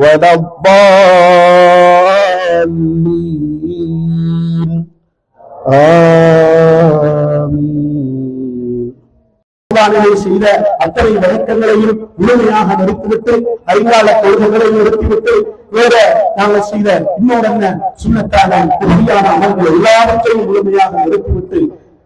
ولا الضالين آمين குர்பானிலே செய்த அத்தனை வழக்கங்களையும் முழுமையாக நிறுத்திவிட்டு ஐங்கால கொள்கைகளை நிறுத்திவிட்டு வேற நாங்கள் செய்த இன்னொரு என்ன சுண்ணத்தான உறுதியான அமல்கள் எல்லாவற்றையும் முழுமையாக நிறுத்திவிட்டு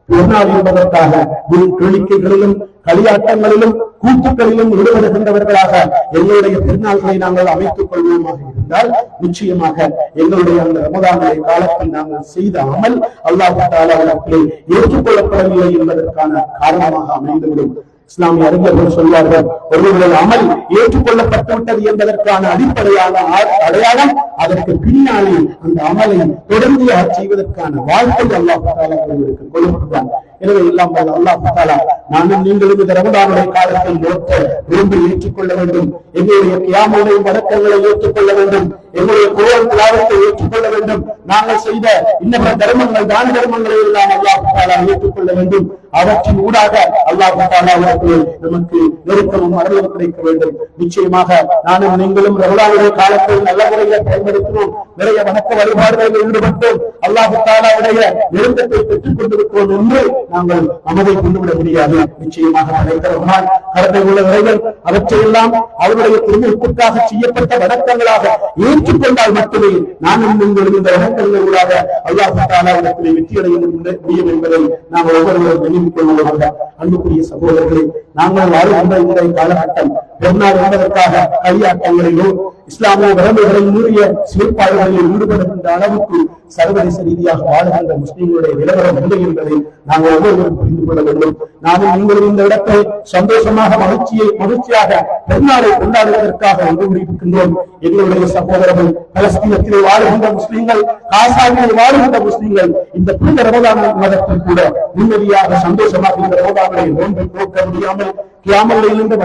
பெருநாள் என்பதற்காக வீண் கேளிக்கைகளிலும் களியாட்டங்களிலும் கூத்துக்களிலும் ஈடுபடுகின்றவர்களாக எங்களுடைய திருநாள்களை நாங்கள் அமைத்துக் கொள்வோமாக இருந்தால் நிச்சயமாக எங்களுடைய அந்த ரமதானுடைய காலத்தில் நாங்கள் செய்த அமல் அல்லாஹ் தாலாவிடத்திலே ஏற்றுக்கொள்ளப்படவில்லை என்பதற்கான காரணமாக அமைந்துவிடும். இஸ்லாமிய அறிஞர்கள் சொல்வார்கள் ஒருவருடைய அமல் ஏற்றுக்கொள்ளப்பட்டு விட்டது என்பதற்கான அடிப்படையான அடையாளம் அதற்கு பின்னாலே அந்த அமலை தொடர்ந்து செய்வதற்கான வாழ்க்கை அல்லாஹ் தாலா எனவே எல்லாம் வல்ல அல்லாஹ் தாலா நானும் நீங்களும் இந்த ரமதானுடைய காலத்தில் நோக்க விரும்பி ஏற்றுக்கொள்ள வேண்டும். எங்களுடைய கியாமுடைய வழக்கங்களை ஏற்றுக்கொள்ள வேண்டும். எங்களுடைய குரல் திலாவத்தை ஏற்றுக்கொள்ள வேண்டும். நாங்கள் செய்த இன்னபிற தர்மங்கள் தான தர்மங்களை எல்லாம் அல்லாஹ் ஏற்றுக்கொள்ள வேண்டும். அவற்றின் ஊடாக அல்லாஹ் அவர்களை நமக்கு நெருக்கமும் அருளும் கிடைக்க வேண்டும். நிச்சயமாக நானும் நீங்களும் ரகுலாவுடைய காலத்தில் நல்ல முறையில பயன்படுத்தினோம். நிறைய வணக்க வழிபாடுகளில் ஈடுபட்டோம். அல்லாஹ் தாலாவுடைய நெருக்கத்தை பெற்றுக் கொண்டிருக்கிறோம் என்று நாங்கள் அமதை கொண்டுவிட முடியாது. நிச்சயமாக படைத்த ரஹ்மான் கருத்தை உள்ள விரைவில் அவற்றையெல்லாம் அவருடைய திருமணத்திற்காக செய்யப்பட்ட வணக்கங்களாக ஏற்றுக்கொண்டால் மட்டுமே நானும் நீங்களும் இந்த வணக்கங்களூடாக அல்லாஹ் இடத்திலே வெற்றி அடைய முடியும் என்பதை நாங்கள் ஒவ்வொருவரும் நினைவு கொள்வோம் அன்புக்குரிய சகோதரர்களே நாங்கள் வாழ்கின்ற இந்த காலகட்டம் பெருநாள் என்பதற்காக கையாட்டங்களிலோ இஸ்லாமிய வரம்புகளை மீறிய செயற்பாடுகளில் ஈடுபடுகின்ற அளவுக்கு சர்வதேச ரீதியாக வாழ்கின்ற முஸ்லிம்களுடைய நிலவரம் இல்லை என்பதை நாங்கள் ஒவ்வொருவரும் புரிந்து கொள்ள வேண்டும். நானும் நீங்களும் இந்த இடத்தை சந்தோஷமாக மகிழ்ச்சியை மகிழ்ச்சியாக பெருநாளை கொண்டாடுவதற்காக ஒன்று முடிக்கின்றோம். எங்களுடைய சகோதரர்கள் பலஸ்தீனத்திலே வாழுகின்ற முஸ்லிம்கள் காசாவில் வாழுகின்ற முஸ்லிம்கள் இந்த புனித ரமதான் மதத்தில் கூட நிம்மதியாக சந்தோஷமாக இந்த ரமதானை நோன்பை போக்க முடியாமல் கியாமல்லையில் இந்த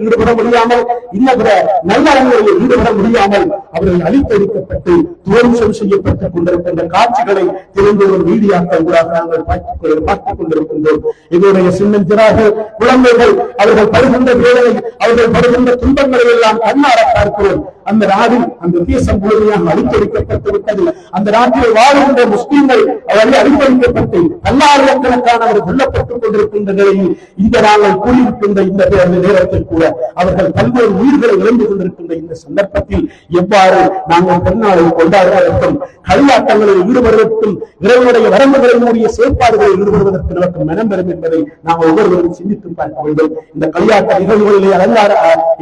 ஈடுபட முடியாமல் இன்னபிற நல்லறங்களில் ஈடுபட முடியாமல் அவர்கள் அழித்தடிக்கப்பட்டு துவம்சம் செய்யப்பட்டுக் கொண்டிருக்கின்ற காட்சிகளை திறந்தோறும் மீடியாக்கள் கூட நாங்கள் பார்த்துக் பார்த்துக் கொண்டிருக்கின்றோம். எங்களுடைய சின்னஞ்சிறார்கள் குழந்தைகள் அவர்கள் படுகின்ற வேலை அவர்கள் படுகின்ற துன்பங்களை எல்லாம் கண்ணார பார்க்கிறோம். அந்த நாடு அந்த தேசம் முழுமையாக அழித்தொழிக்கப்பட்டு விட்டது அந்த நாட்டில் வாழ்கின்ற முஸ்லீம்கள் அவர்கள் அழித்தொழிக்கப்பட்டு பல்லாயிரக்கணக்கானவர் கொல்லப்பட்டுக் கொண்டிருக்கின்ற நிலையில் இந்த நாங்கள் கூறியிருக்கின்ற இந்த நேரத்தில் கூட அவர்கள் பல்வேறு உயிர்களை இழந்து கொண்டிருக்கின்ற இந்த சந்தர்ப்பத்தில் எவ்வாறு நாங்கள் பெருநாளை கொண்டாடுவதற்கும் கல்லாட்டங்களில் ஈடுபடுவதற்கும் இறைவனுடைய வரம்புகளை மூடிய செயற்பாடுகளில் ஈடுபடுவதற்கு நமக்கு மனம் பெறும் என்பதை நாம் ஒவ்வொருவரும் சிந்தித்து பார்க்க வேண்டும். இந்த களியாட்ட நிகழ்வுகளிலே அலங்கார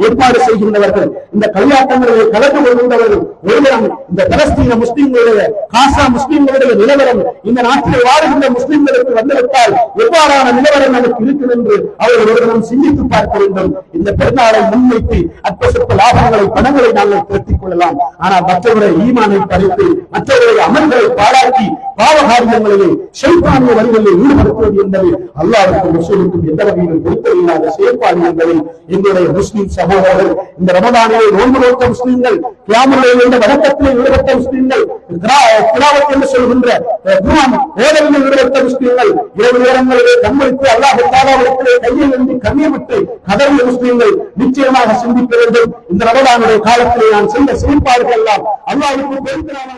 ஏற்பாடு செய்கின்றவர்கள் இந்த களியாட்டங்களிலே கலந்து கொள்கின்றவர்கள் ஒருவரும் இந்த பலஸ்தீன முஸ்லிம்களுடைய காசா முஸ்லிம்களுடைய நிலவரம் இந்த நாட்டில் வாழ்கின்ற முஸ்லிம்களுக்கு வந்துவிட்டால் எவ்வாறான நிலவரம் நமக்கு இருக்கும் என்று அவர்கள் ஒருவரும் சிந்தித்து பார்க்க வேண்டும். இந்த பெருநாளை முன்வைத்து அற்ப சொற்ப லாபங்களை பணங்களை நாங்கள் திரட்டிக் கொள்ளலாம். ஆனால் மற்றவருடைய ஈமானை பறித்து மற்றவருடைய அமல்களை பாராட்டி பாவகாரியங்களிலே செல்பானிய வழிகளில் ஈடுபடுத்துவது என்பது அல்லாவுக்கும் ரசூலுக்கும் எந்த வகையிலும் பொருத்தமில்லாத செயற்பாடு என்பதை எங்களுடைய முஸ்லிம் சகோதரர்கள் இந்த ரமதானிலே நோன்பு நோக்க முஸ்லிம் முஸ்லிம்கள் கியாமுடைய இந்த ஈடுபட்ட முஸ்லிம்கள் என்று சொல்கின்ற ஈடுபட்ட முஸ்லிம்கள் இரவு நேரங்களிலே கண்மணித்து அல்லாஹ் தாலாவிடத்திலே கையில் இருந்து கண்ணீர் கதறிய முஸ்லிம்கள் நிச்சயமாக சிந்திக்க வேண்டும். இந்த ரமதானுடைய காலத்திலே நான் செய்த செயற்பாடுகள் எல்லாம் அல்லாஹ்வுக்கு பெருந்திரான